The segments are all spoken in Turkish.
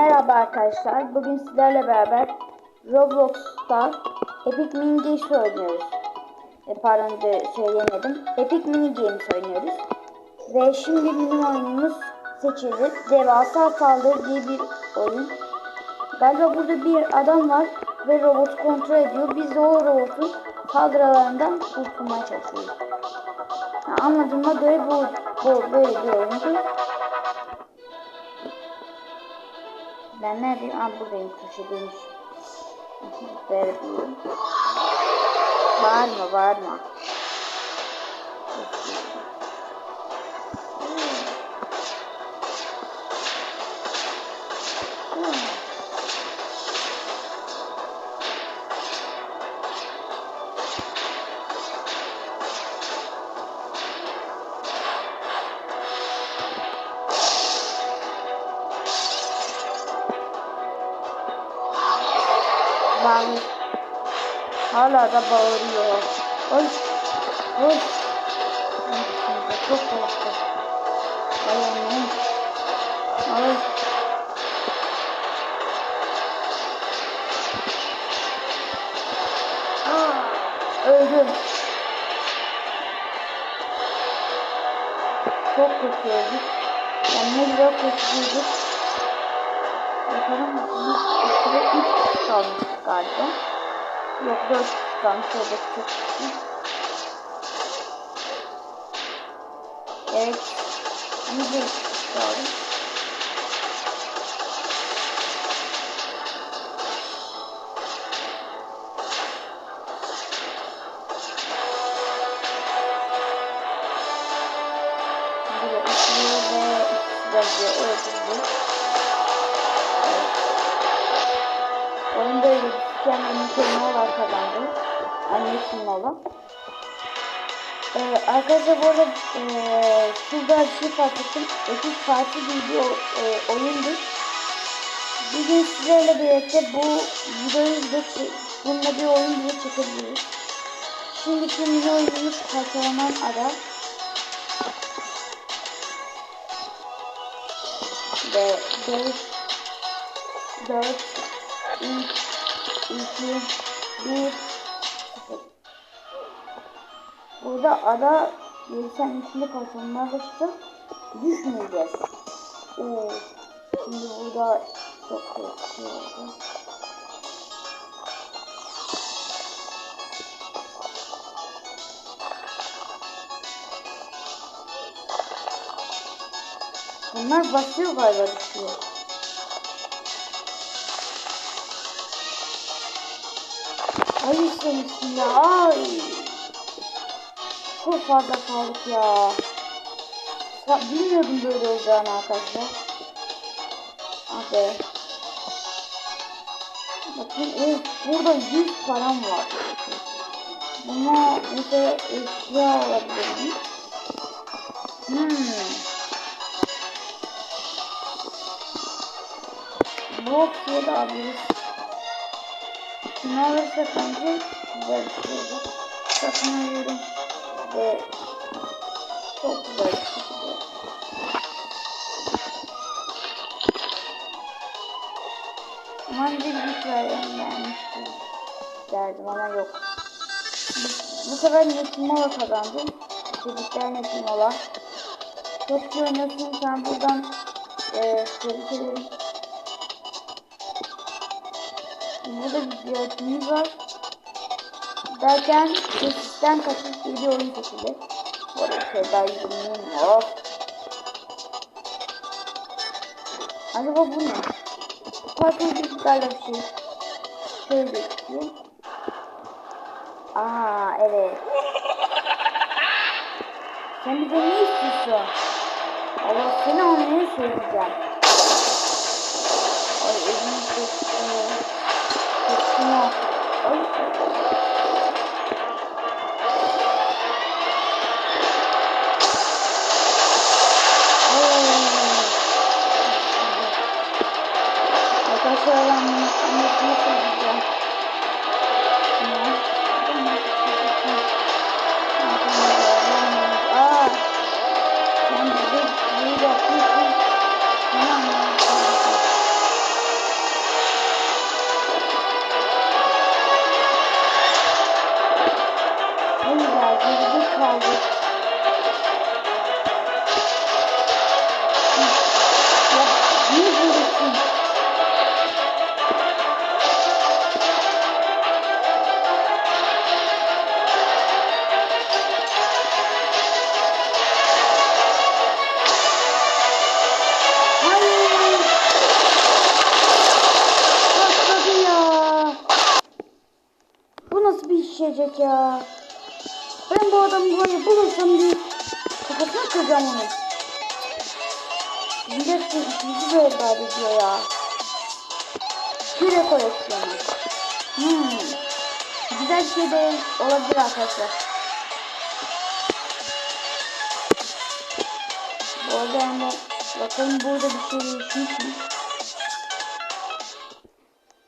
Merhaba arkadaşlar. Bugün sizlerle beraber Roblox'ta Epic Mini Games oynuyoruz. E, pardon de söyleyemedim. Epic Mini Games oynuyoruz. Ve şimdi bizim oyunumuz seçildi. Devasa Saldırı diye bir oyun. Galiba burada bir adam var ve robotu kontrol ediyor. Biz de o robotun saldırılarından kurtulmaya çalışıyoruz. Ha, anladığıma göre bu, bu böyle bir oyundu. Ben neredeyim? Aa buradayım köşedeymiş. Böyle buyurun. Bağırma bağırma. Bağır. Hala da bağırıyor. Oy. Oy. Çok korktum. Ay anne. Ay. Aa, öldüm. Çok kötü öldük. Yani ne güzel kötüydük. Bakalım biz ikide üç kalmış galiba. Yok dört kalmış orada çok küçük. Evet. Bir de Olan. Ee, arkadaşlar bu arada ee, şurada bir şey fark ettim. Epic Party diye bir e, oyundur. Bir gün sizlerle birlikte bu videoyu da bununla bir oyun bile çekebiliriz. Şimdiki mini oyunumuz Parçalanan Ada. Ve 5 4 3 2 1 0 Burada ada yelken içinde kalsın. Arkadaşlar düşmeyeceğiz. Oo. Şimdi burada çok korkuyor oldu. Bunlar basıyor galiba düşüyor. Ay istemişsin ya. Ay. Çok fazla kaldık ya. Bilmiyordum böyle olacağını arkadaşlar. Abi. Bakın evet, burada 100 param var. Ama mesela eşya alabilir miyim? Hmm. Blok diye de alabiliriz. Ne alırsa kanka güzel bir şey olur. Satın alıyorum. Ve çok güzel. Aman bir güç gelmiştim. Derdim ama yok. Bu, sefer Netim Mola kazandım. Tebrikler Netim Mola. Çok iyi oynuyorsun sen buradan e, tebrik. Burada bir ziyaretimiz var. Derken kaçış diye bir oyun seçildi. Bu arada Seda yüzümün yok. Acaba bu ne? Parkur dijitalde bir şey. Şöyle gözüküyor. Aa evet. Sen bize ne istiyorsun? Allah seni anlayı söyleyeceğim. Arkadaşlar ben bunu anlatmayı söyleyeceğim. Gelecek ya. Ben bu adamı böyle bulursam bir kafasına kıracağım onu. Millet ikinci böyle bari diyor ya. Küre koleksiyonu. Hmm. Güzel şey de olabilir arkadaşlar. Bu arada yani bakalım burada bir şey değişmiş mi?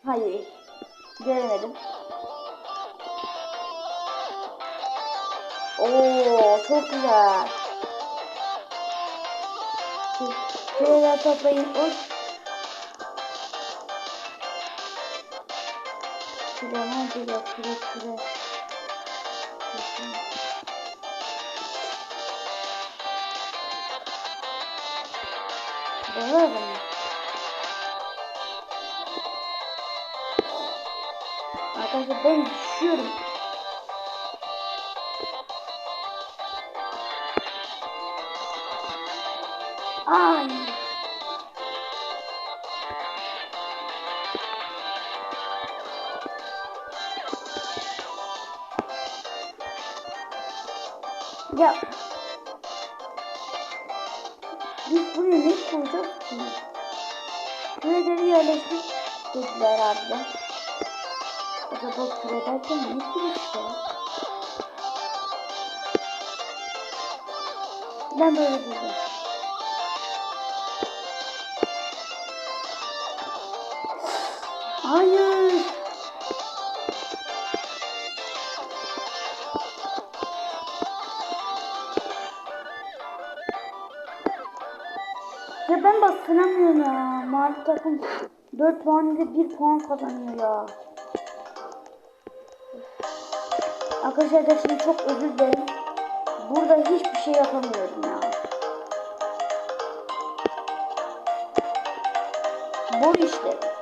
Hayır. Göremedim. Oo çok güzel. Şöyle toplayın. Oy. Şuraya nerede ya? Şuraya şuraya. Şuraya mı? Arkadaşlar ben düşüyorum. Ay. Ya. Biz buraya ne koyacağız ki? Küreleri yerleştir dediler abiler. Acaba küre derken ne ya? Ben böyle dedim. Hayır. Ya ben bastıramıyorum ya. Mavi takım 4 puan ile 1 puan kazanıyor ya. Arkadaşlar gerçekten çok özür dilerim. Burada hiçbir şey yapamıyorum ya. Bu işte.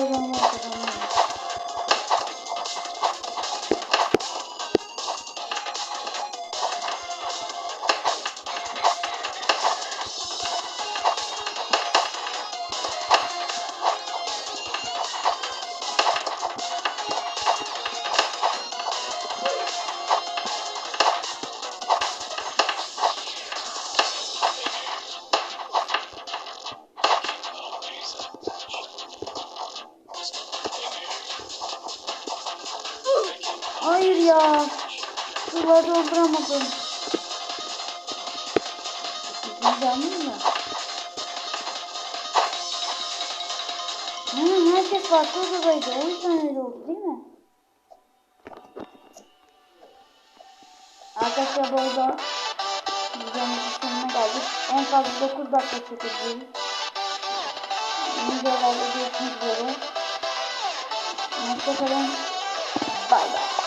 offensive action. Hayır ya. Suları dolduramadım. Güzel mı? Hmm, herkes farklı odadaydı. O yüzden öyle oldu değil mi? Arkadaşlar bu arada videomuzun sonuna geldik. En fazla 9 dakika çekeceğiz. Videolarda görüşmek üzere. Hoşçakalın. Bay bay.